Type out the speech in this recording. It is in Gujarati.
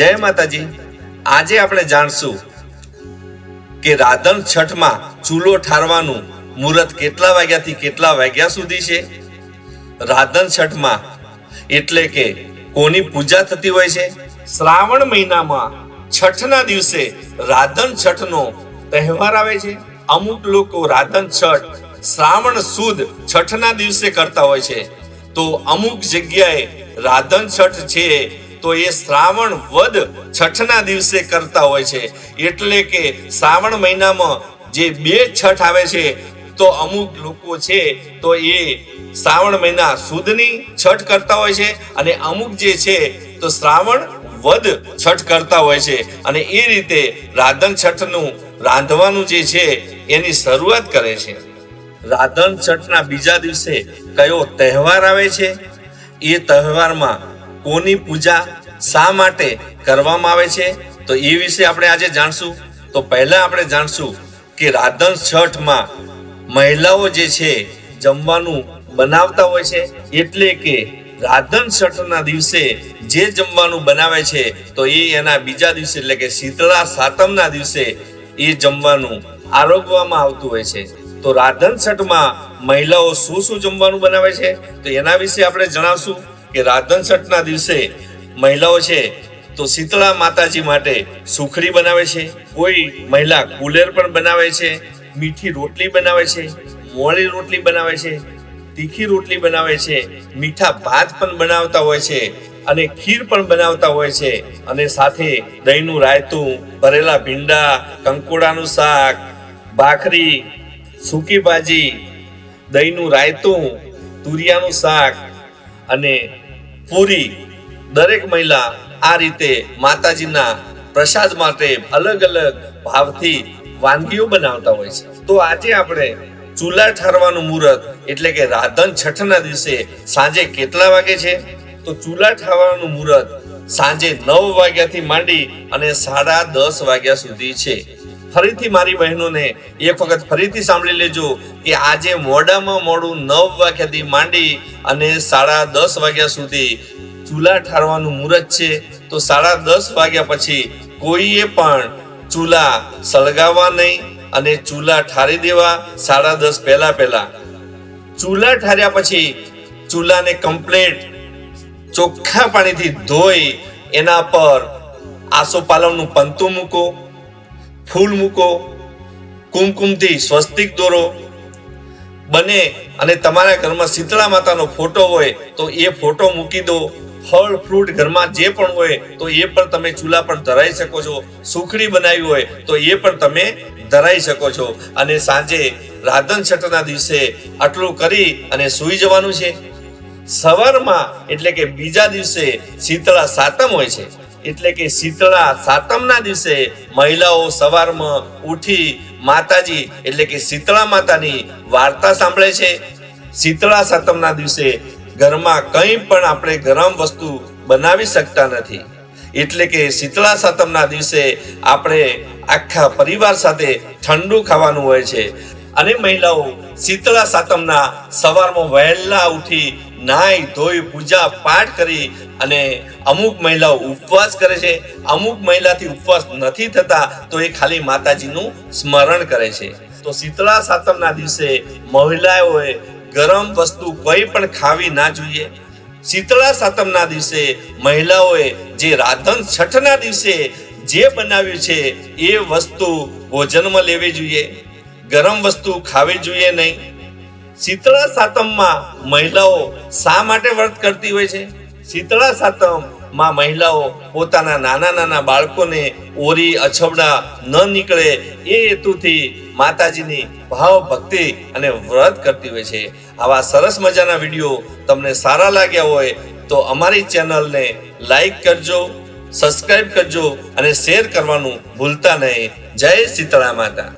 જય માતાજી. આજે આપણે જાણશું કે રાધન છઠમાં ચૂલો ઠારવાનું મુહૂર્ત કેટલા વાગ્યાથી કેટલા વાગ્યા સુધી છે? રાધન છઠમાં એટલે કે કોની પૂજા થતી હોય છે? શ્રાવણ મહિનામાં છઠના દિવસે રાધન છઠનો તહેવાર આવે છે. અમુક લોકો રાધન છઠ, શ્રાવણ સુદ છઠના દિવસે કરતા હોય છે. તો અમુક જગ્યાએ રાધન છઠ છે તો એ શ્રાવણ વદ છઠના દિવસે કરતા હોય છે. એટલે કે શ્રાવણ મહિનામાં જે બે છઠ આવે છે, તો અમુક લોકો છે, તો એ શ્રાવણ મહિના સુદની છઠ કરતા હોય છે અને અમુક જે છે, તો શ્રાવણ વદ છઠ કરતા હોય છે. અને એ રીતે રાધન છઠનું રાંધવાનું જે છે, એની શરૂઆત કરે છે. રાધન છઠના બીજા દિવસે કયો તહેવાર આવે છે? એ તહેવારમાં કોની પૂજા શા માટે કરવામાં આવે છે? તો એ વિશે આપણે આજે જાણશું. તો પહેલા આપણે જાણશું કે રાધન છઠમાં મહિલાઓ જે છે જમવાનું બનાવતા હોય છે. એટલે કે રાધન છઠના દિવસે જે જમવાનું બનાવે છે, તો એ એના બીજા દિવસે એટલે કે શીતળા સાતમના દિવસે એ જમવાનું આરોગવામાં આવતું હોય છે. તો રાધન છઠમાં મહિલાઓ શું શું જમવાનું બનાવે છે? તો એના વિશે આપણે જણાવશું. કે રાધન છઠના દિવસે મહિલાઓ છે, તો શીતળા માતાજી માટે સુખડી બનાવે છે. કોઈ મહિલા કુલેર પણ બનાવે છે, મીઠી રોટલી બનાવે છે, મોળી રોટલી બનાવે છે, તીખી રોટલી બનાવે છે, મીઠા ભાત પણ બનાવતા હોય છે અને ખીર પણ બનાવતા હોય છે અને સાથે દહીંનું રાયતું, ભરેલા ભીંડા, કંકોડાનું શાક, ભાખરી, સૂકી ભાજી, દહીંનું રાયતું, તુરિયાનું શાક અને પૂરી. દરેક મહિલા આ રીતે માતાજીના પ્રસાદ માટે અલગ અલગ ભાવથી વાનગીઓ બનાવતા હોય છે. તો આજે આપણે ચૂલા ઠારવાનું મુહૂર્ત એટલે કે રાધન છઠના દિવસે સાંજે કેટલા વાગે છે? તો ચૂલા ઠારવાનું મુહૂર્ત સાંજે નવ વાગ્યાથી માંડી અને સાડા દસ વાગ્યા સુધી છે. ફરીથી મારી બહેનોને એક વખત ફરીથી સાંભળી લેજો કે આજે મોડામાં મોડું નવ વાગ્યાથી માંડી અને સાડા દસ વાગ્યા સુધી ચૂલા ઠારવાનું મુહૂર્ત છે. તો સાડા દસ વાગ્યા પછી કોઈએ પણ ચૂલા સળગાવવા નહીં અને ચૂલા ઠારી દેવા સાડા દસ પહેલા પહેલા. ચૂલા ઠાર્યા પછી ચૂલાને કમ્પ્લેટ ચોખ્ખા પાણીથી ધોઈ એના પર આસોપાલવનું પંતું મૂકો. ફૂલ મૂકો, કુમકુમથી સ્વસ્તિક દોરો. બને અને તમારા ઘરમાં શીતળા માતાનો ફોટો હોય તો એ ફોટો મૂકી દો. ફળ, ફ્રૂટ ઘરમાં જે પણ હોય તો એ પણ તમે ચૂલા પર ધરાઈ શકો છો. સુખડી બનાવી હોય તો એ પણ તમે ધરાઈ શકો છો. અને સાંજે રાધન છઠના દિવસે આટલું કરી અને સૂઈ જવાનું છે. સવારમાં એટલે કે બીજા દિવસે શીતળા સાતમ હોય છે. એટલે કે શીતળા સાતમના દિવસે મહિલાઓ સવારમાં ઉઠી માતાજી એટલે કે શીતળા માતાની વાર્તા સાંભળે છે. શીતળા સાતમના દિવસે ઘરમાં કંઈ પણ આપણે ગરમ વસ્તુ બનાવી શકતા નથી. એટલે કે શીતળા સાતમના દિવસે આપણે આખા પરિવાર સાથે ઠંડુ ખાવાનું હોય છે. અને મહિલાઓ શીતળા સાતમના સવારમાં વહેલા ઉઠી નાઈ ધોઈ પૂજા પાઠ કરી અને અમુક મહિલાઓ ઉપવાસ કરે છે. અમુક મહિલાથી ઉપવાસ નથી થતા તો એ ખાલી માતાજીનું સ્મરણ કરે છે. તો શીતળા સાતમના દિવસે મહિલાઓએ ગરમ વસ્તુ કોઈ પણ ખાવી ના જોઈએ. શીતળા સાતમના દિવસે મહિલાઓએ જે રાધન છઠના દિવસે જે બનાવ્યું છે એ વસ્તુ ભોજનમાં લેવી જોઈએ. ગરમ વસ્તુ ખાવી જોઈએ નહીં. શીતળા સાતમમાં મહિલાઓ શા માટે વ્રત કરતી હોય છે? શીતળા સાતમમાં મહિલાઓ પોતાના નાના નાના બાળકોને ઓરી, અછબડા ન નીકળે એ હેતુથી માતાજીની ભાવ ભક્તિ અને વ્રત કરતી હોય છે. આવા સરસ મજાના વીડિયો તમને સારા લાગ્યા હોય તો અમારી ચેનલને લાઈક કરજો સબસ્ક્રાઈબ કરજો અને શેર કરવાનું ભૂલતા નહીં. જય શીતળા માતા.